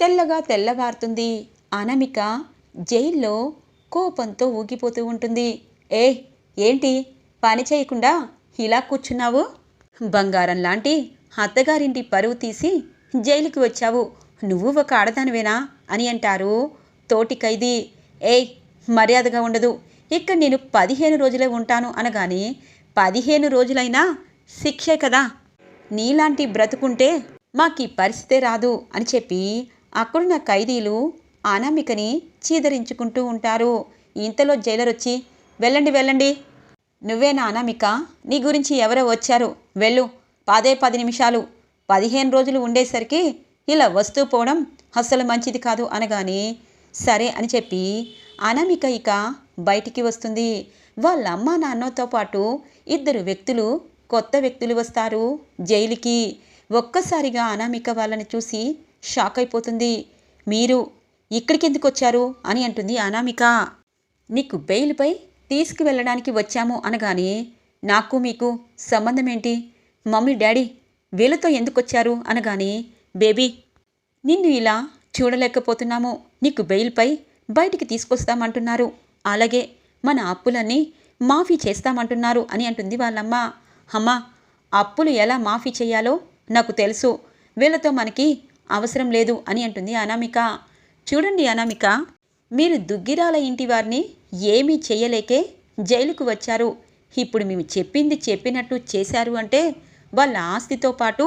తెల్లగా తెల్లవారుతుంది. అనామిక జైల్లో కోపంతో ఊగిపోతూ ఉంటుంది. ఏ ఏంటి? పని చేయకుండా ఇలా కూర్చున్నావు? బంగారం లాంటి అత్తగారింటి పరువు తీసి జైలుకి వచ్చావు. నువ్వు ఒక ఆడదానివేనా అని అంటారు తోటి ఖైదీ. ఏయ్ మర్యాదగా ఉండదు. ఇక్కడ నేను పదిహేను రోజులే ఉంటాను అనగానే పదిహేను రోజులైనా శిక్షే కదా. నీలాంటి బ్రతుకుంటే మాకు ఈ పరిస్థితే రాదు అని చెప్పి అక్కడున్న ఖైదీలు అనామికని చీదరించుకుంటూ ఉంటారు. ఇంతలో జైలర్ వచ్చి వెళ్ళండి. వెళ్ళండి నువ్వేనా అనామిక. నీ గురించి ఎవరో వచ్చారు. వెళ్ళు. పదే పది నిమిషాలు. పదిహేను రోజులు ఉండేసరికి ఇలా వస్తూ పోవడం అస్సలు మంచిది కాదు అనగానే సరే అని చెప్పి అనామిక ఇక బయటికి వస్తుంది. వాళ్ళ అమ్మ నాన్నతో పాటు ఇద్దరు వ్యక్తులు కొత్త వ్యక్తులు వస్తారు జైలుకి. ఒక్కసారిగా అనామిక వాళ్ళని చూసి షాక్ అయిపోతుంది మీరు ఇక్కడికి ఎందుకు వచ్చారు అని అంటుంది అనామిక. నీకు బెయిల్పై తీసుకువెళ్ళడానికి వచ్చాము అనగానే నాకు మీకు సంబంధం ఏంటి మమ్మీ డాడీ వీళ్ళతో ఎందుకు వచ్చారు అనగానే బేబీ నిన్ను ఇలా చూడలేకపోతున్నాము. నీకు బెయిల్పై బయటికి తీసుకొస్తామంటున్నారు. అలాగే మన అప్పులన్నీ మాఫీ చేస్తామంటున్నారు అని అంటుంది వాళ్ళమ్మ. అమ్మ అప్పులు ఎలా మాఫీ చేయాలో నాకు తెలుసు. వీళ్ళతో మనకి అవసరం లేదు అని అంటుంది అనామిక. చూడండి అనామిక మీరు దుగ్గిరాల ఇంటి వారిని ఏమీ చేయలేకే జైలుకు వచ్చారు. ఇప్పుడు మేము చెప్పింది చెప్పినట్టు చేశారు అంటే వాళ్ళ ఆస్తితో పాటు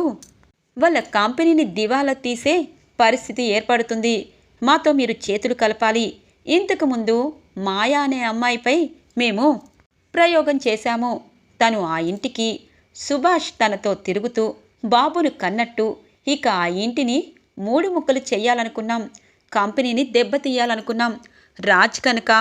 వాళ్ళ కంపెనీని దివాలా తీసే పరిస్థితి ఏర్పడుతుంది. మాతో మీరు చేతులు కలపాలి. ఇంతకుముందు మాయా అనే అమ్మాయిపై మేము ప్రయోగం చేశాము. తను ఆ ఇంటికి సుభాష్ తనతో తిరుగుతూ బాబును కన్నట్టు ఇక ఆ ఇంటిని మూడు ముక్కలు చేయాలనుకున్నాం. కంపెనీని దెబ్బతీయాలనుకున్నాం రాజ్ కనుక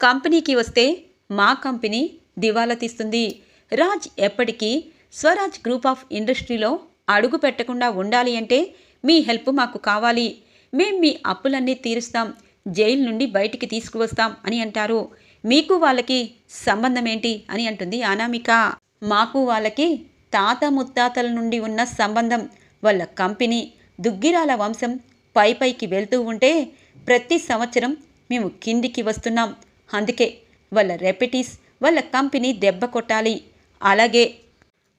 కంపెనీకి వస్తే మా కంపెనీ దివాలా తీస్తుంది. రాజ్ ఎప్పటికీ స్వరాజ్ గ్రూప్ ఆఫ్ ఇండస్ట్రీలో అడుగు పెట్టకుండా ఉండాలి అంటే మీ హెల్ప్ మాకు కావాలి. మేం మీ అప్పులన్నీ తీరుస్తాం. జైలు నుండి బయటికి తీసుకువస్తాం అని అంటారు. మీకు వాళ్ళకి సంబంధం ఏంటి అని అంటుంది అనామిక. మాకు వాళ్ళకి తాత ముత్తాతల నుండి ఉన్న సంబంధం. వాళ్ళ కంపెనీ దుగ్గిరాల వంశం పై పైకి వెళ్తూ ఉంటే ప్రతి సంవత్సరం మేము కిందికి వస్తున్నాం. అందుకే వాళ్ళ రెపిటీస్ వాళ్ళ కంపెనీ దెబ్బ కొట్టాలి. అలాగే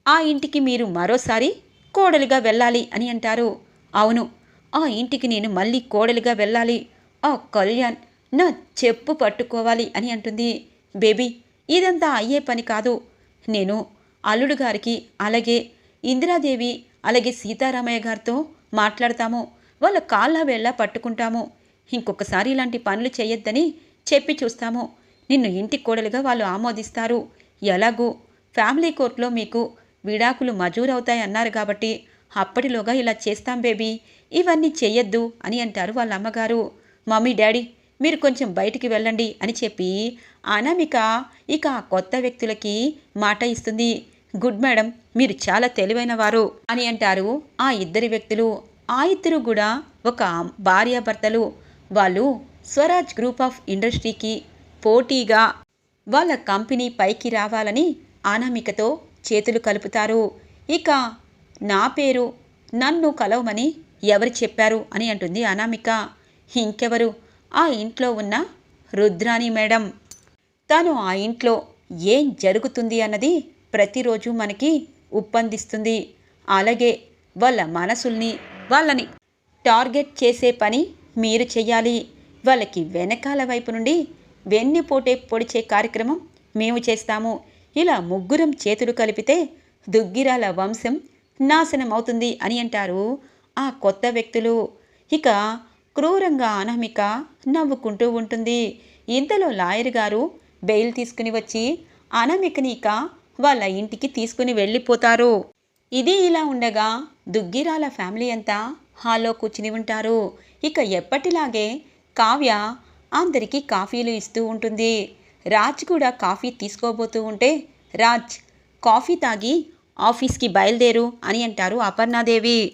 ఆ ఇంటికి మీరు మరోసారి కోడలుగా వెళ్ళాలి అని అంటారు. అవును ఆ ఇంటికి నేను మళ్ళీ కోడలుగా వెళ్ళాలి. ఆ కళ్యాణ్ నా చెప్పు పట్టుకోవాలి అని అంటుంది. బేబీ ఇదంతా అయ్యే పని కాదు. నేను అల్లుడు గారికి అలాగే ఇందిరాదేవి అలాగే సీతారామయ్య గారితో మాట్లాడతాము. వాళ్ళ కాళ్ళ వేళ్ళ పట్టుకుంటాము. ఇంకొకసారి ఇలాంటి పనులు చేయొద్దని చెప్పి చూస్తాము. నిన్ను ఇంటి కోడలుగా వాళ్ళు ఆమోదిస్తారు. ఎలాగూ? ఫ్యామిలీ కోర్టులో మీకు విడాకులు మజూరవుతాయన్నారు కాబట్టి అప్పటిలోగా ఇలా చేస్తాం బేబీ. ఇవన్నీ చేయొద్దు అని అంటారు వాళ్ళ అమ్మగారు మమ్మీ డాడీ మీరు కొంచెం బయటికి వెళ్ళండి అని చెప్పి అనామిక ఇక ఆ కొత్త వ్యక్తులకి మాట ఇస్తుంది. గుడ్ మేడం మీరు చాలా తెలివైన వారు అని అంటారు. ఆ ఇద్దరు వ్యక్తులు ఆ ఇద్దరు కూడా ఒక భార్యాభర్తలు. వాళ్ళు స్వరాజ్ గ్రూప్ ఆఫ్ ఇండస్ట్రీకి పోటీగా వాళ్ళ కంపెనీ పైకి రావాలని అనామికతో చేతులు కలుపుతారు. ఇక నా పేరు నన్ను కలవమని ఎవరు చెప్పారు అని అంటుంది అనామిక. ఇంకెవరు? ఆ ఇంట్లో ఉన్న రుద్రాణి మేడం. తను ఆ ఇంట్లో ఏం జరుగుతుంది అన్నది ప్రతిరోజు మనకి ఉప్పందిస్తుంది. అలాగే వాళ్ళ మనసుల్ని వాళ్ళని టార్గెట్ చేసే పని మీరు చేయాలి వాళ్ళకి వెనకాల వైపు నుండి వెన్నుపోటే పొడిచే కార్యక్రమం మేము చేస్తాము. ఇలా ముగ్గురం చేతులు కలిపితే దుగ్గిరాల వంశం నాశనం అవుతుంది అని అంటారు ఆ కొత్త వ్యక్తులు. ఇక క్రూరంగా అనామిక నవ్వుకుంటూ ఉంటుంది. ఇంతలో లాయర్ గారు బెయిల్ తీసుకుని వచ్చి అనామికని ఇక వాళ్ళ ఇంటికి తీసుకుని వెళ్ళిపోతారు. ఇది ఇలా ఉండగా దుగ్గిరాల ఫ్యామిలీ అంతా హాల్లో కూర్చుని ఉంటారు. ఇక ఎప్పటిలాగే కావ్య అందరికీ కాఫీలు ఇస్తూ ఉంటుంది. రాజ్ కూడా కాఫీ తీసుకోబోతూ ఉంటే రాజ్ కాఫీ తాగి ఆఫీస్కి బయలుదేరు అని అంటారు అపర్ణాదేవి.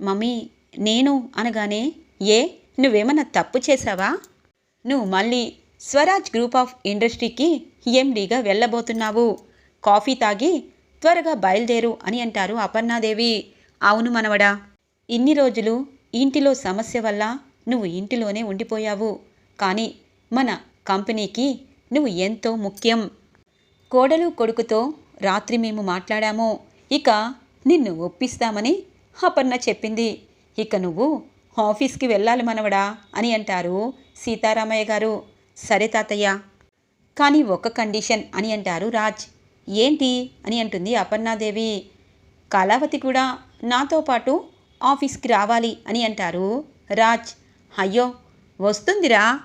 మమ్మీ నేను అనగానే ఏ నువ్వేమన్నా తప్పు చేశావా? నువ్వు మళ్ళీ స్వరాజ్ గ్రూప్ ఆఫ్ ఇండస్ట్రీకి ఎండీగా వెళ్ళబోతున్నావు. కాఫీ తాగి త్వరగా బయలుదేరు అని అంటారు అపర్ణాదేవి. అవును మనవడా ఇన్ని రోజులు ఇంటిలో సమస్య వల్ల నువ్వు ఇంటిలోనే ఉండిపోయావు. కానీ మన కంపెనీకి నువ్వు ఎంతో ముఖ్యం. కోడలు కొడుకుతో రాత్రి మేము మాట్లాడాము. ఇక నిన్ను ఒప్పిస్తామని అపర్ణ చెప్పింది. ఇక నువ్వు ఆఫీస్కి వెళ్ళాలి మనవడా అని అంటారు సీతారామయ్య గారు. సరే తాతయ్య. కానీ ఒక కండిషన్ అని అంటారు రాజ్. ఏంటి? అని అంటుంది అపర్ణాదేవి. కళావతి కూడా నాతో పాటు ఆఫీస్కి రావాలి అని అంటారు రాజ్. అయ్యో వస్తుందిరా.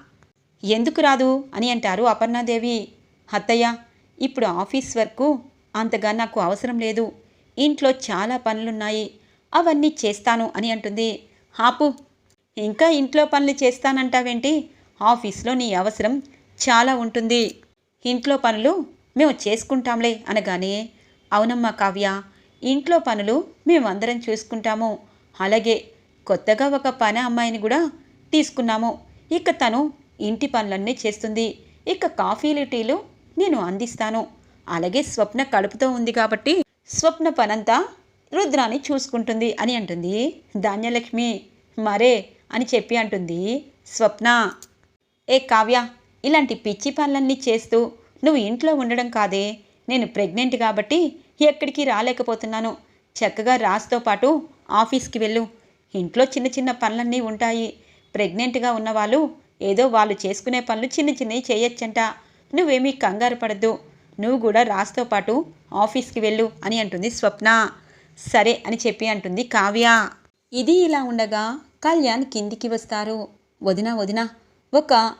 ఎందుకు రాదు? అని అంటారు అపర్ణాదేవి. అత్తయ్య ఇప్పుడు ఆఫీస్ వర్కు అంతగా నాకు అవసరం లేదు. ఇంట్లో చాలా పనులున్నాయి. అవన్నీ చేస్తాను అని అంటుంది. ఆపు ఇంకా ఇంట్లో పనులు చేస్తానంటావేంటి? ఆఫీస్లో నీ అవసరం చాలా ఉంటుంది. ఇంట్లో పనులు మేము చేసుకుంటాంలే అనగానే అవునమ్మా కావ్య ఇంట్లో పనులు మేమందరం చూసుకుంటాము. అలాగే కొత్తగా ఒక పని అమ్మాయిని కూడా తీసుకున్నాము. ఇక తను ఇంటి పనులన్నీ చేస్తుంది. ఇక కాఫీలు టీలు నేను అందిస్తాను. అలాగే స్వప్న కడుపుతో ఉంది కాబట్టి స్వప్న పనంతా రుద్రాన్ని చూసుకుంటుంది అని అంటుంది. ధాన్యలక్ష్మి మరే అని చెప్పి అంటుంది స్వప్న. ఏ కావ్య ఇలాంటి పిచ్చి పనులన్నీ చేస్తూ నువ్వు ఇంట్లో ఉండడం కాదే. నేను ప్రెగ్నెంట్ కాబట్టి ఎక్కడికి రాలేకపోతున్నాను. చక్కగా రాజ్తో పాటు ఆఫీస్కి వెళ్ళు. ఇంట్లో చిన్న చిన్న పనులన్నీ ఉంటాయి. ప్రెగ్నెంట్గా ఉన్నవాళ్ళు ఏదో వాళ్ళు చేసుకునే పనులు చిన్న చిన్నవి చేయొచ్చంట. నువ్వేమీ కంగారు పడద్దు. నువ్వు కూడా రాజ్తో పాటు ఆఫీస్కి వెళ్ళు అని అంటుంది స్వప్న. సరే అని చెప్పి అంటుంది కావ్య. ఇది ఇలా ఉండగా కళ్యాణ్ కిందికి వస్తారు. వదిన వదిన ఒక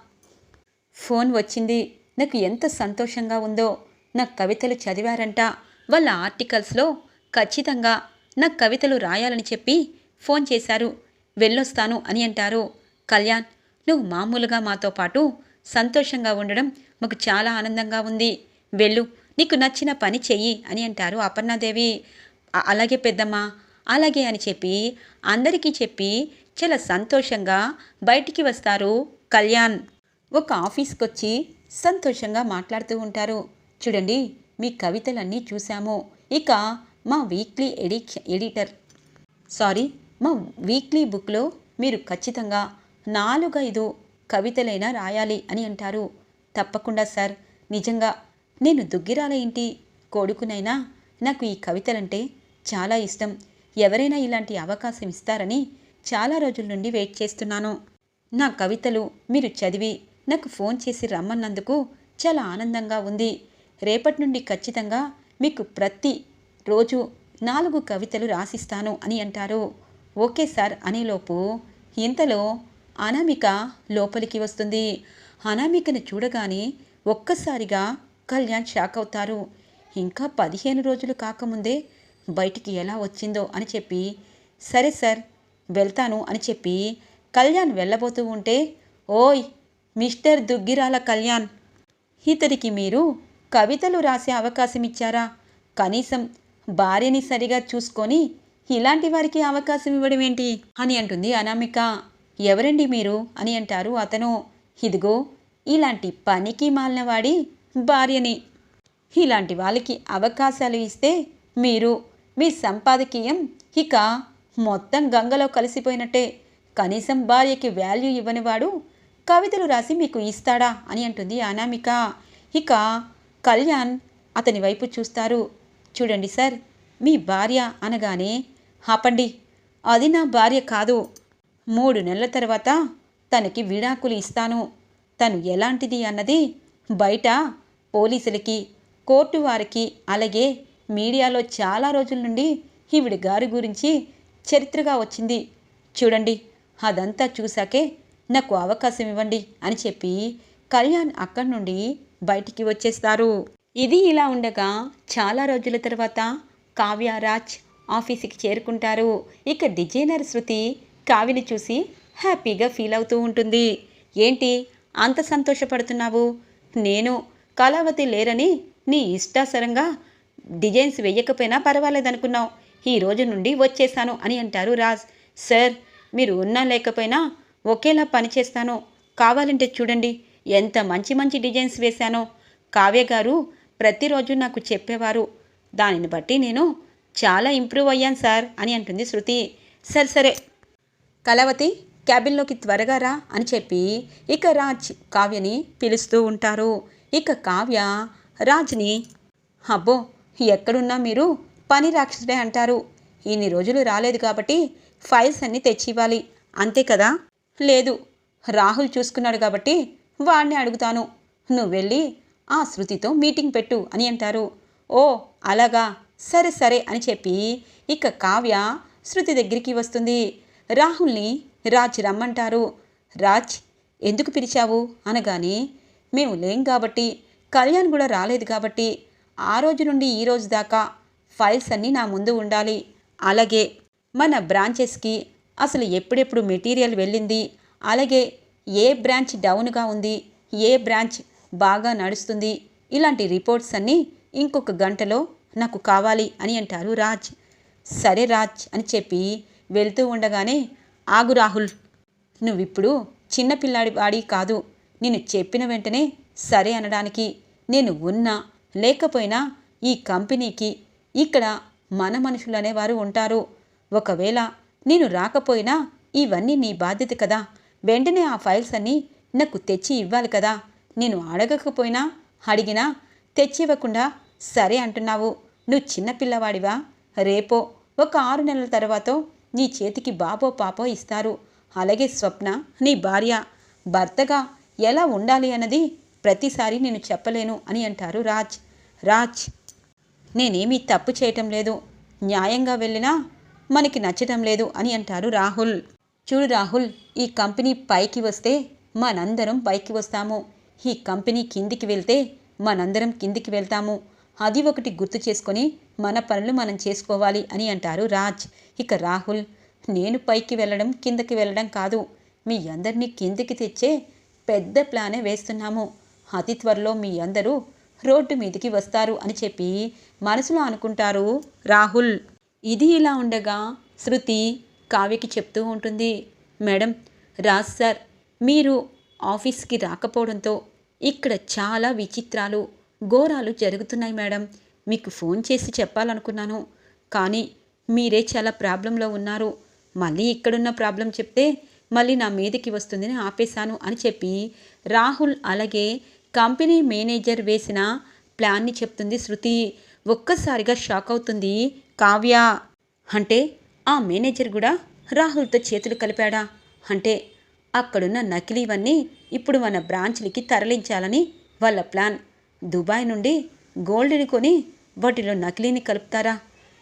ఫోన్ వచ్చింది. నాకు ఎంత సంతోషంగా ఉందో. నా కవితలు చదివారంట. వాళ్ళ ఆర్టికల్స్లో ఖచ్చితంగా నా కవితలు రాయాలని చెప్పి ఫోన్ చేశారు. వెళ్ళొస్తాను అని అంటారు. కళ్యాణ్ నువ్వు మామూలుగా మాతో పాటు సంతోషంగా ఉండడం మాకు చాలా ఆనందంగా ఉంది. వెళ్ళు నీకు నచ్చిన పని చెయ్యి అని అంటారు అపర్ణాదేవి. అలాగే పెద్దమ్మ అలాగే అని చెప్పి అందరికీ చెప్పి చాలా సంతోషంగా బయటికి వస్తారు కళ్యాణ్. ఒక ఆఫీస్కి వచ్చి సంతోషంగా మాట్లాడుతూ ఉంటారు. చూడండి మీ కవితలన్నీ చూసాము ఇక మా వీక్లీ ఎడి ఎడిటర్. సారీ మా వీక్లీ బుక్లో మీరు ఖచ్చితంగా నాలుగైదు కవితలైనా రాయాలి అని అంటారు. తప్పకుండా సార్. నిజంగా నేను దుగ్గిరాల ఇంటి కొడుకునైనా నాకు ఈ కవితలంటే చాలా ఇష్టం. ఎవరైనా ఇలాంటి అవకాశం ఇస్తారని చాలా రోజుల నుండి వెయిట్ చేస్తున్నాను. నా కవితలు మీరు చదివి నాకు ఫోన్ చేసి రమ్మన్నందుకు చాలా ఆనందంగా ఉంది. రేపటి నుండి ఖచ్చితంగా మీకు ప్రతి రోజు నాలుగు కవితలు రాసిస్తాను అని అంటారు. ఓకే సార్ అనేలోపు ఇంతలో అనామిక లోపలికి వస్తుంది. అనామికను చూడగానే ఒక్కసారిగా కళ్యాణ్ షాక్ అవుతారు. ఇంకా పదిహేను రోజులు కాకముందే బయటికి ఎలా వచ్చిందో అని చెప్పి సరే సార్ వెళ్తాను అని చెప్పి కళ్యాణ్ వెళ్ళబోతూ ఉంటే ఓయ్ మిస్టర్ దుగ్గిరాల కళ్యాణ్. ఇతడికి మీరు కవితలు రాసే అవకాశం ఇచ్చారా కనీసం భార్యని సరిగా చూసుకొని ఇలాంటి వారికి అవకాశం ఇవ్వడం ఏంటి అని అంటుంది అనామిక. ఎవరండి మీరు? అని అంటారు అతను. ఇదిగో ఇలాంటి పనికి మాలినవాడి భార్యని. ఇలాంటి వాళ్ళకి అవకాశాలు ఇస్తే మీరు మీ సంపాదకీయం ఇక మొత్తం గంగలో కలిసిపోయినట్టే. కనీసం భార్యకి వాల్యూ ఇవ్వనివాడు కవితలు రాసి మీకు ఇస్తాడా? అని అంటుంది అనామిక. ఇక కళ్యాణ్ అతని వైపు చూస్తారు. చూడండి సార్ మీ భార్య అనగానే ఆపండి అది నా భార్య కాదు. మూడు నెలల తర్వాత తనకి విడాకులు ఇస్తాను. తను ఎలాంటిది అన్నది బయట పోలీసులకి కోర్టు వారికి అలాగే మీడియాలో చాలా రోజుల నుండి ఈవిడ గారి గురించి చరిత్రగా వచ్చింది. చూడండి అదంతా చూశాకే నాకు అవకాశం ఇవ్వండి అని చెప్పి కళ్యాణ్ అక్కడి నుండి బయటికి వచ్చేస్తారు. ఇది ఇలా ఉండగా చాలా రోజుల తర్వాత కావ్య రాజ్ ఆఫీస్కి చేరుకుంటారు. ఇక డిజైనర్ శృతి కావ్యని చూసి హ్యాపీగా ఫీల్ అవుతూ ఉంటుంది. ఏంటి అంత సంతోషపడుతున్నావు? నేను కళావతి లేరని నీ ఇష్టాసరంగా డిజైన్స్ వేయకపోయినా పర్వాలేదనుకున్నావు. ఈ రోజు నుండి వచ్చేసాను అని అంటారు రాజ్. సార్ మీరు ఉన్నా లేకపోయినా ఒకేలా పనిచేస్తానో కావాలంటే చూడండి. ఎంత మంచి మంచి డిజైన్స్ వేశానో? కావ్య గారు ప్రతిరోజు నాకు చెప్పేవారు దానిని బట్టి నేను చాలా ఇంప్రూవ్ అయ్యాను సార్ అని అంటుంది శృతి. సరే సరే. కలవతి క్యాబిన్లోకి త్వరగా రా అని చెప్పి ఇక రాజ్ కావ్యని పిలుస్తూ ఉంటారు. ఇక కావ్య రాజ్ని అబ్బో ఎక్కడున్నా మీరు పని రాక్షసుడే అంటారు. ఇన్ని రోజులు రాలేదు కాబట్టి ఫైల్స్ అన్నీ తెచ్చి ఇవ్వాలి అంతే కదా? లేదు రాహుల్ చూసుకున్నాడు కాబట్టి వాడిని అడుగుతాను. నువ్వు వెళ్ళి ఆ శృతితో మీటింగ్ పెట్టు అని అంటారు. ఓ అలాగా? సరే సరే అని చెప్పి ఇక కావ్య శృతి దగ్గరికి వస్తుంది. రాహుల్ని రాజ్ రమ్మంటారు. రాజ్ ఎందుకు పిలిచావు? అనగానే మేము లేం కాబట్టి కళ్యాణ్ కూడా రాలేదు కాబట్టి ఆ రోజు నుండి ఈ రోజు దాకా ఫైల్స్ అన్నీ నా ముందు ఉండాలి. అలాగే మన బ్రాంచెస్కి అసలు ఎప్పుడెప్పుడు మెటీరియల్ వెళ్ళింది? అలాగే ఏ బ్రాంచ్ డౌన్గా ఉంది? ఏ బ్రాంచ్ బాగా నడుస్తుంది? ఇలాంటి రిపోర్ట్స్ అన్నీ ఇంకొక గంటలో నాకు కావాలి అని అంటారు రాజ్. సరే రాజ్ అని చెప్పి వెళ్తూ ఉండగానే ఆగు రాహుల్ నువ్విప్పుడు చిన్నపిల్లాడి వాడి కాదు. నేను చెప్పిన వెంటనే సరే అనడానికి నేను ఉన్నా. లేకపోయినా ఈ కంపెనీకి ఇక్కడ మన మనుషులు అనేవారు ఉంటారు. ఒకవేళ నేను రాకపోయినా ఇవన్నీ నీ బాధ్యత కదా. వెంటనే ఆ ఫైల్స్ అన్నీ నాకు తెచ్చి ఇవ్వాలి కదా. నేను అడగకపోయినా అడిగినా తెచ్చివ్వకుండా సరే అంటున్నావు. నువ్వు చిన్నపిల్లవాడివా రేపో ఒక ఆరు నెలల తర్వాత నీ చేతికి బాబో పాపో ఇస్తారు. అలాగే స్వప్న నీ భార్య భర్తగా ఎలా ఉండాలి అన్నది ప్రతిసారి నేను చెప్పలేను అని అంటారు రాజ్. రాజ్ నేనేమీ తప్పు చేయటం లేదు. న్యాయంగా వెళ్ళినా మనకి నచ్చటం లేదు అని అంటారు రాహుల్. చూడు రాహుల్ ఈ కంపెనీ పైకి వస్తే మనందరం పైకి వస్తాము. ఈ కంపెనీ కిందికి వెళ్తే మనందరం కిందికి వెళ్తాము. అది ఒకటి గుర్తు చేసుకొని మన పనులు మనం చేసుకోవాలి అని అంటారు రాజ్. ఇక రాహుల్ నేను పైకి వెళ్ళడం కిందకి వెళ్ళడం కాదు. మీ అందరినీ కిందికి తెచ్చే పెద్ద ప్లానే వేస్తున్నాము. అతి త్వరలో మీ అందరూ రోడ్డు మీదికి వస్తారు అని చెప్పి మనసులో అనుకుంటారు రాహుల్. ఇది ఇలా ఉండగా శృతి కావ్యకి చెప్తూ ఉంటుంది మేడం రాజ్ సార్ మీరు ఆఫీస్కి రాకపోవడంతో ఇక్కడ చాలా విచిత్రాలు ఘోరాలు జరుగుతున్నాయి మేడం. మీకు ఫోన్ చేసి చెప్పాలనుకున్నాను. కానీ మీరే చాలా ప్రాబ్లంలో ఉన్నారు. మళ్ళీ ఇక్కడున్న ప్రాబ్లం చెప్తే మళ్ళీ నా మీదకి వస్తుందని ఆపేశాను అని చెప్పి రాహుల్ అలాగే కంపెనీ మేనేజర్ వేసిన ప్లాన్ని చెప్తుంది శృతి. ఒక్కసారిగా షాక్ అవుతుంది. కావ్య. అంటే ఆ మేనేజర్ కూడా రాహుల్తో చేతులు కలిపాడా? అంటే అక్కడున్న నకిలీవన్నీ ఇప్పుడు మన బ్రాంచ్లకి తరలించాలని వాళ్ళ ప్లాన్. దుబాయ్ నుండి గోల్డ్ని కొని వాటిలో నకిలీని కలుపుతారా?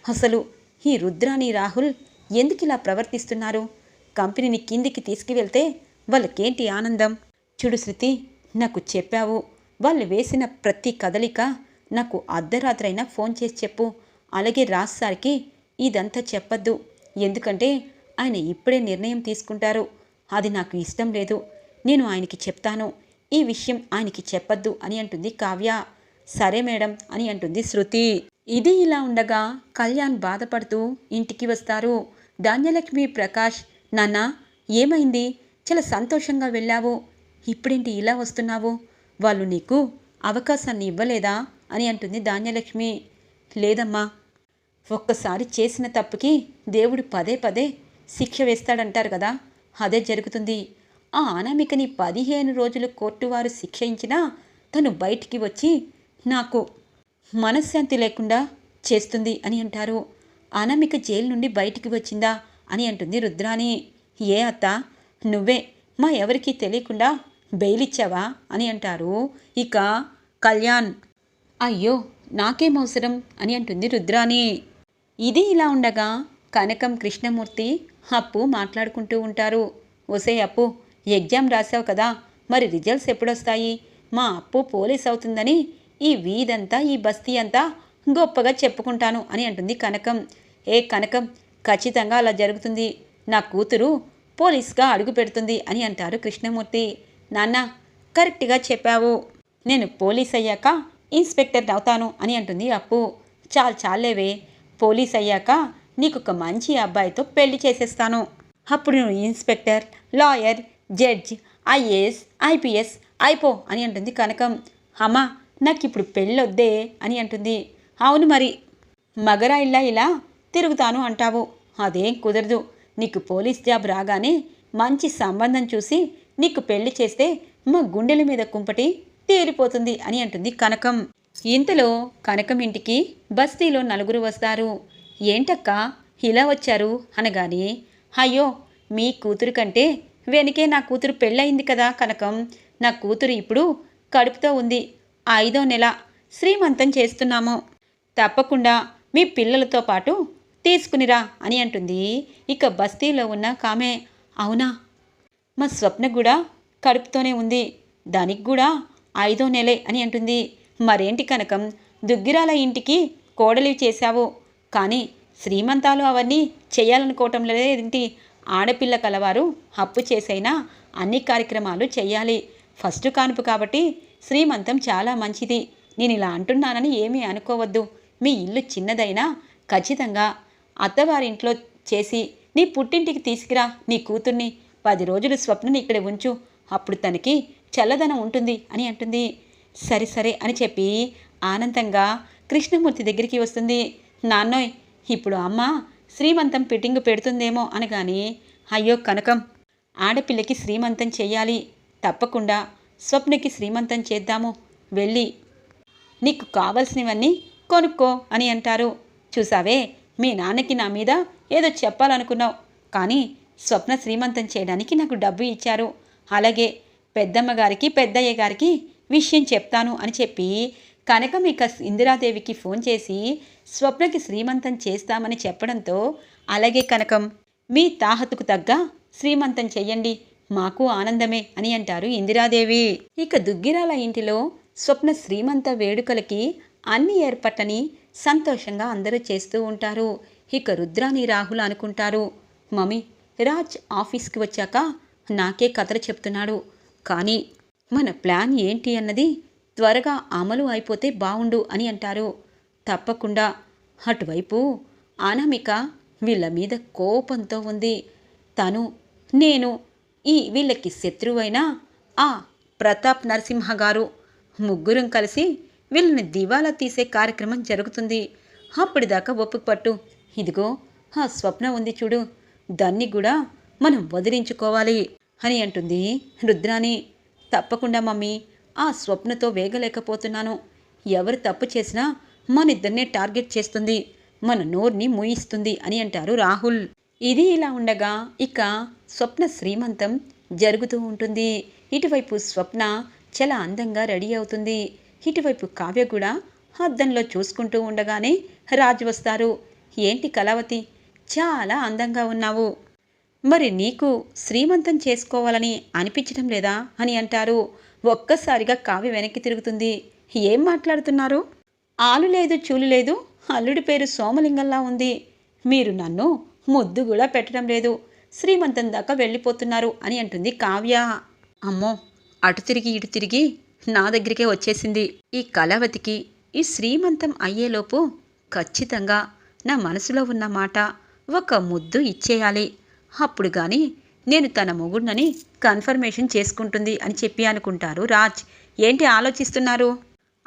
అసలు ఈ రుద్రాని రాహుల్ ఎందుకు ఇలా ప్రవర్తిస్తున్నారు? కంపెనీని కిందికి తీసుకువెళ్తే వాళ్ళకేంటి ఆనందం? చూడు శృతి నాకు చెప్పావు. వాళ్ళు వేసిన ప్రతి కదలిక నాకు అర్ధరాత్రైనా ఫోన్ చేసి చెప్పు. అలాగే రాజ్ సార్కి ఇదంతా చెప్పద్దు. ఎందుకంటే ఆయన ఇప్పుడే నిర్ణయం తీసుకుంటారు. అది నాకు ఇష్టం లేదు. నేను ఆయనకి చెప్తాను. ఈ విషయం ఆయనకి చెప్పద్దు అని అంటుంది కావ్య. సరే మేడం అని అంటుంది శృతి. ఇది ఇలా ఉండగా కళ్యాణ్ బాధపడుతూ ఇంటికి వస్తారు. ధాన్యలక్ష్మి ప్రకాష్ నాన్న ఏమైంది? చాలా సంతోషంగా వెళ్ళావు. ఇప్పుడేంటి ఇలా వస్తున్నావు? వాళ్ళు నీకు అవకాశాన్ని ఇవ్వలేదా? అని అంటుంది ధాన్యలక్ష్మి. లేదమ్మా ఒక్కసారి చేసిన తప్పుకి దేవుడు పదే పదే శిక్ష వేస్తాడంటారు కదా. అదే జరుగుతుంది. ఆ అనామికని పదిహేను రోజులు కోర్టు వారు శిక్షించినా తను బయటికి వచ్చి నాకు మనశ్శాంతి లేకుండా చేస్తుంది అని అంటారు. అనామిక జైలు నుండి బయటికి వచ్చిందా అని అంటుంది రుద్రాని ఏ అత్త నువ్వే మా ఎవరికీ తెలియకుండా బెయిల్ ఇచ్చావా అని అంటారు. ఇక కళ్యాణ్. అయ్యో నాకేం అవసరం అని అంటుంది రుద్రాని ఇది ఇలా ఉండగా కనకం కృష్ణమూర్తి అప్పు మాట్లాడుకుంటూ ఉంటారు. ఒసే అప్పు ఎగ్జామ్ రాసావు కదా మరి రిజల్ట్స్ ఎప్పుడొస్తాయి? మా అప్పు పోలీస్ అవుతుందని ఈ వీధంతా ఈ బస్తీ అంతా గొప్పగా చెప్పుకుంటాను అని అంటుంది కనకం. ఏ కనకం ఖచ్చితంగా అలా జరుగుతుంది. నా కూతురు పోలీస్గా అడుగు పెడుతుంది అని అంటారు కృష్ణమూర్తి. నాన్న కరెక్ట్గా చెప్పావు. నేను పోలీస్ అయ్యాక ఇన్స్పెక్టర్ అవుతాను అని అంటుంది అప్పు. చాలు చాలేవే పోలీస్ అయ్యాక నీకు ఒక మంచి అబ్బాయితో పెళ్ళి చేసేస్తాను. అప్పుడు నువ్వు inspector lawyer judge IAS IPS అయిపో అని అంటుంది కనకం. అమ్మా నాకు ఇప్పుడు పెళ్ళొద్దే అని అంటుంది. అవును మరి. మగరాయిల్లా ఇలా తిరుగుతాను అంటావు. అదేం కుదరదు. నీకు పోలీస్ జాబ్ రాగానే మంచి సంబంధం చూసి నీకు పెళ్ళి చేస్తే మా గుండెల మీద కుంపటి తీరిపోతుంది అని అంటుంది కనకం. ఇంతలో కనకం ఇంటికి బస్తీలో నలుగురు వస్తారు. ఏంటక్క? ఇలా వచ్చారు? అనగానే అయ్యో మీ కూతురు కంటే వెనకే నా కూతురు పెళ్ళయింది కదా కనకం. నా కూతురు ఇప్పుడు కడుపుతో ఉంది. ఐదో నెల శ్రీమంతం చేస్తున్నాము. తప్పకుండా మీ పిల్లలతో పాటు తీసుకునిరా అని అంటుంది. ఇక బస్తీలో ఉన్న కామె అవునా? మా స్వప్న కూడా కడుపుతోనే ఉంది. దానికి కూడా ఐదో నెలే అని అంటుంది. మరేంటి కనకం? దుగ్గిరాల ఇంటికి కోడలివి చేశావు. కానీ శ్రీమంతాలు అవన్నీ చేయాలనుకోవటం లేదేంటి ఆడపిల్ల కలవారు అప్పు చేసైనా అన్ని కార్యక్రమాలు చేయాలి ఫస్ట్ కానుపు కాబట్టి శ్రీమంతం చాలా మంచిది. నేను ఇలా అంటున్నానని ఏమీ అనుకోవద్దు. మీ ఇల్లు చిన్నదైనా ఖచ్చితంగా అత్తవారింట్లో చేసి నీ పుట్టింటికి తీసుకురా నీ కూతుర్ని. పది రోజులు స్వప్నని ఇక్కడ ఉంచు. అప్పుడు తనకి చల్లదనం ఉంటుంది అని అంటుంది. సరే సరే అని చెప్పి ఆనందంగా కృష్ణమూర్తి దగ్గరికి వస్తుంది. నాన్నోయ్ ఇప్పుడు అమ్మ శ్రీమంతం ఫిట్టింగ్ పెడుతుందేమో అనగాని అయ్యో కనకం ఆడపిల్లకి శ్రీమంతం చేయాలి. తప్పకుండా స్వప్నకి శ్రీమంతం చేద్దాము. వెళ్ళి నీకు కావలసినవన్నీ కొనుక్కో అని అంటారు. చూసావే మీ నాన్నకి నా మీద ఏదో చెప్పాలనుకున్నావు. కానీ స్వప్న శ్రీమంతం చేయడానికి నాకు డబ్బు ఇచ్చారు. అలాగే పెద్దమ్మ గారికి పెద్దయ్య గారికి విషయం చెప్తాను అని చెప్పి కనకం ఇక ఇందిరాదేవికి ఫోన్ చేసి స్వప్నకి శ్రీమంతం చేస్తామని చెప్పడంతో అలాగే కనకం మీ తాహతుకు తగ్గ శ్రీమంతం చెయ్యండి మాకు ఆనందమే అని అంటారు ఇందిరాదేవి. ఇక దుగ్గిరాల ఇంటిలో స్వప్న శ్రీమంత వేడుకలకి అన్ని ఏర్పట్టని సంతోషంగా అందరూ చేస్తూ ఉంటారు. ఇక రుద్రాని రాహుల్ అనుకుంటారు మమ్మీ రాజ్ ఆఫీస్కి వచ్చాక నాకే కథలు చెప్తున్నాడు. కానీ మన ప్లాన్ ఏంటి అన్నది త్వరగా అమలు అయిపోతే బావుండు అని అంటారు. తప్పకుండా. అటువైపు అనామిక వీళ్ళ మీద కోపంతో ఉంది. తను నేను ఈ వీళ్ళకి శత్రువైన ఆ ప్రతాప్ నరసింహ గారు ముగ్గురం కలిసి వీళ్ళని దివాలా తీసే కార్యక్రమం జరుగుతుంది. అప్పటిదాకా ఒప్పుపట్టు ఇదిగో ఆ స్వప్న ఉంది చూడు. దాన్ని కూడా మనం వదిలించుకోవాలి అని అంటుంది రుద్రాని తప్పకుండా మమ్మీ. ఆ స్వప్నతో వేగలేకపోతున్నాను. ఎవరు తప్పు చేసినా మన ఇద్దరినే టార్గెట్ చేస్తుంది. మన నోర్ని మూయిస్తుంది అని అంటారు రాహుల్. ఇది ఇలా ఉండగా ఇక స్వప్న శ్రీమంతం జరుగుతూ ఉంటుంది. ఇటువైపు స్వప్న చాలా అందంగా రెడీ అవుతుంది. ఇటువైపు కావ్య కూడా అద్దంలో చూసుకుంటూ ఉండగానే రాజు వస్తారు. ఏంటి కళావతి? చాలా అందంగా ఉన్నావు. మరి నీకు శ్రీమంతం చేసుకోవాలని అనిపించడం లేదా? అని అంటారు. ఒక్కసారిగా కావ్య వెనక్కి తిరుగుతుంది. ఏం మాట్లాడుతున్నారు? ఆలు లేదు చూలు లేదు అల్లుడి పేరు సోమలింగంలా ఉంది. మీరు నన్ను ముద్దు కూడా పెట్టడం లేదు. శ్రీమంతం దాకా వెళ్ళిపోతున్నారు అని అంటుంది కావ్య. అమ్మో అటు తిరిగి ఇటు తిరిగి నా దగ్గరికే వచ్చేసింది. ఈ కళావతికి ఈ శ్రీమంతం అయ్యేలోపు ఖచ్చితంగా నా మనసులో ఉన్న మాట ఒక ముద్దు ఇచ్చేయాలి. అప్పుడు కానీ నేను తన మొగుడినని కన్ఫర్మేషన్ చేసుకుంటుంది అని చెప్పి అనుకుంటారు రాజ్. ఏంటి ఆలోచిస్తున్నారు?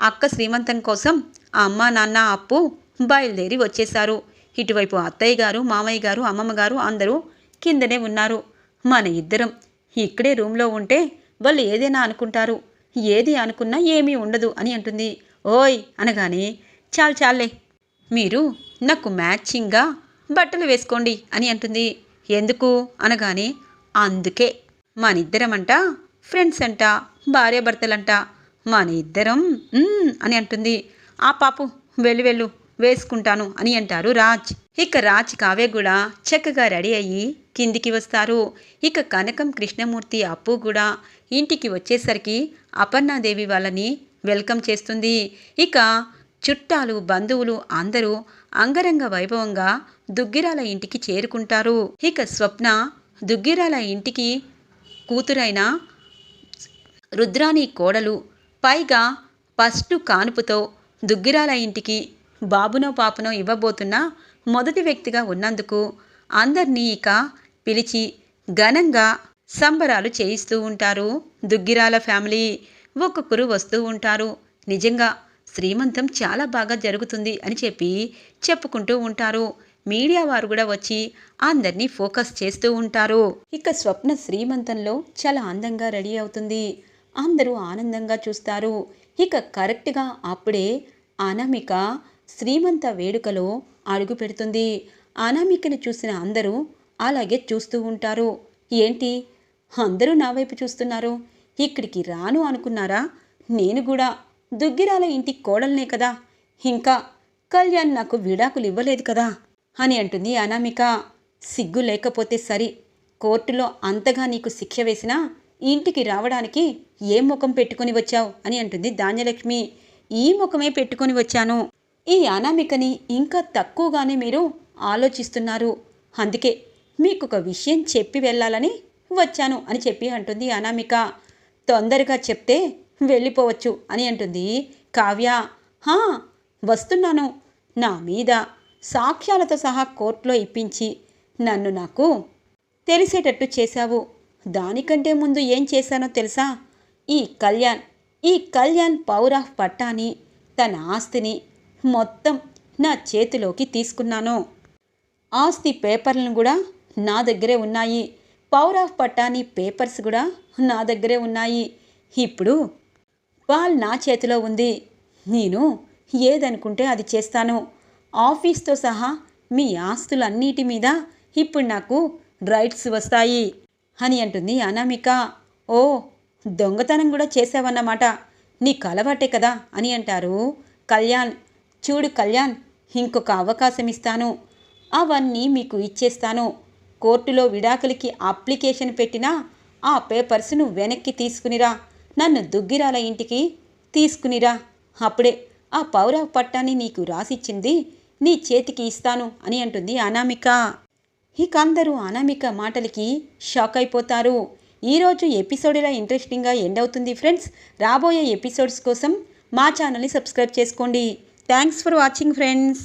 అక్క శ్రీమంతం కోసం ఆ అమ్మ నాన్న అప్పు బయలుదేరి వచ్చేశారు. ఇటువైపు అత్తయ్య గారు మామయ్య గారు అమ్మమ్మ గారు అందరూ కిందనే ఉన్నారు. మన ఇద్దరం ఇక్కడే రూమ్లో ఉంటే వాళ్ళు ఏదైనా అనుకుంటారు. ఏది అనుకున్నా ఏమీ ఉండదు అని అంటుంది. ఓయ్ అనగానే చాలు చాలే మీరు నాకు మ్యాచింగ్గా బట్టలు వేసుకోండి అని అంటుంది. ఎందుకు? అనగానే అందుకే. మనిద్దరమంట ఫ్రెండ్స్ అంట భార్యాభర్తలంట. మన ఇద్దరం అని అంటుంది. ఆ పాపు వెళ్ళు వెళ్ళు వేసుకుంటాను అని అంటారు రాజ్. ఇక రాజ్ కావ్య కూడా చక్కగా రెడీ అయ్యి కిందికి వస్తారు. ఇక కనకం కృష్ణమూర్తి అప్పు కూడా ఇంటికి వచ్చేసరికి అపర్ణాదేవి వాళ్ళని వెల్కమ్ చేస్తుంది. ఇక చుట్టాలు బంధువులు అందరూ అంగరంగ వైభవంగా దుగ్గిరాల ఇంటికి చేరుకుంటారు. ఇక స్వప్న దుగ్గిరాల ఇంటికి కూతురైన రుద్రాని కోడలు. పైగా ఫస్ట్ కానుపుతో దుగ్గిరాల ఇంటికి బాబునో పాపనో ఇవ్వబోతున్న మొదటి వ్యక్తిగా ఉన్నందుకు అందరినీ ఇక పిలిచి ఘనంగా సంబరాలు చేయిస్తూ ఉంటారు దుగ్గిరాల ఫ్యామిలీ. ఒక్కొక్కరు వస్తూ ఉంటారు. నిజంగా శ్రీమంతం చాలా బాగా జరుగుతుంది అని చెప్పి చెప్పుకుంటూ ఉంటారు. మీడియా వారు కూడా వచ్చి అందరినీ ఫోకస్ చేస్తూ ఉంటారు. ఇక స్వప్న శ్రీమంతంలో చాలా అందంగా రెడీ అవుతుంది. అందరూ ఆనందంగా చూస్తారు. ఇక కరెక్ట్గా అప్పుడే అనామిక శ్రీమంత వేడుకలో అడుగు పెడుతుంది. అనామికని చూసిన అందరూ అలాగే చూస్తూ ఉంటారు. ఏంటి? అందరూ నా వైపు చూస్తున్నారు. ఇక్కడికి రాను అనుకున్నారా? నేను కూడా. దుగ్గిరాల ఇంటి కోడల్నే కదా. ఇంకా కళ్యాణ్ నాకు విడాకులు ఇవ్వలేదు కదా. అని అంటుంది. అనామిక సిగ్గు లేకపోతే సరి. కోర్టులో అంతగా నీకు శిక్ష వేసినా ఇంటికి రావడానికి ఏ ముఖం పెట్టుకుని వచ్చావు అని అంటుంది ధాన్యలక్ష్మి. ఈ ముఖమే పెట్టుకొని వచ్చాను. ఈ అనామికని ఇంకా తక్కువగానే మీరు ఆలోచిస్తున్నారు. అందుకే మీకు ఒక విషయం చెప్పి వెళ్ళాలని వచ్చాను అని చెప్పి అంటుంది అనామిక. తొందరగా చెప్తే వెళ్ళిపోవచ్చు అని అంటుంది కావ్య. హా వస్తున్నాను. నా మీద సాక్ష్యాలతో సహా కోర్టులో ఇప్పించి నన్ను నాకు తెలిసేటట్టు చేశావు. దానికంటే ముందు ఏం చేశానో తెలుసా? ఈ కళ్యాణ్ ఈ కళ్యాణ్ పౌర పట్టాని తన ఆస్తిని మొత్తం నా చేతిలోకి తీసుకున్నాను. ఆస్తి పేపర్లను కూడా నా దగ్గరే ఉన్నాయి. పవర్ ఆఫ్ పట్టాని పేపర్స్ కూడా నా దగ్గరే ఉన్నాయి. ఇప్పుడు వాళ్ళు నా చేతిలో ఉంది. నేను ఏదనుకుంటే అది చేస్తాను. ఆఫీస్తో సహా మీ ఆస్తులన్నిటి మీద ఇప్పుడు నాకు రైట్స్ వస్తాయి అని అంటుంది అనామిక. ఓ దొంగతనం కూడా చేసావన్నమాట నీకు అలవాటే కదా అని అంటారు కళ్యాణ్. చూడు కళ్యాణ్ ఇంకొక అవకాశం ఇస్తాను. అవన్నీ మీకు ఇచ్చేస్తాను. కోర్టులో విడాకులకి అప్లికేషన్ పెట్టినా ఆ పేపర్స్ను వెనక్కి తీసుకునిరా. నన్ను దుగ్గిరాల ఇంటికి తీసుకునిరా. అప్పుడే ఆ పౌర పట్టాన్ని నీకు రాసిచ్చింది నీ చేతికి ఇస్తాను అని అంటుంది అనామిక. ఇక అందరూ అనామిక మాటలకి షాక్ అయిపోతారు. ఈరోజు ఎపిసోడ్ ఇలా ఇంట్రెస్టింగ్గా ఎండ్ అవుతుంది ఫ్రెండ్స్. రాబోయే ఎపిసోడ్స్ కోసం మా ఛానల్ని సబ్స్క్రైబ్ చేసుకోండి. Thanks for watching friends.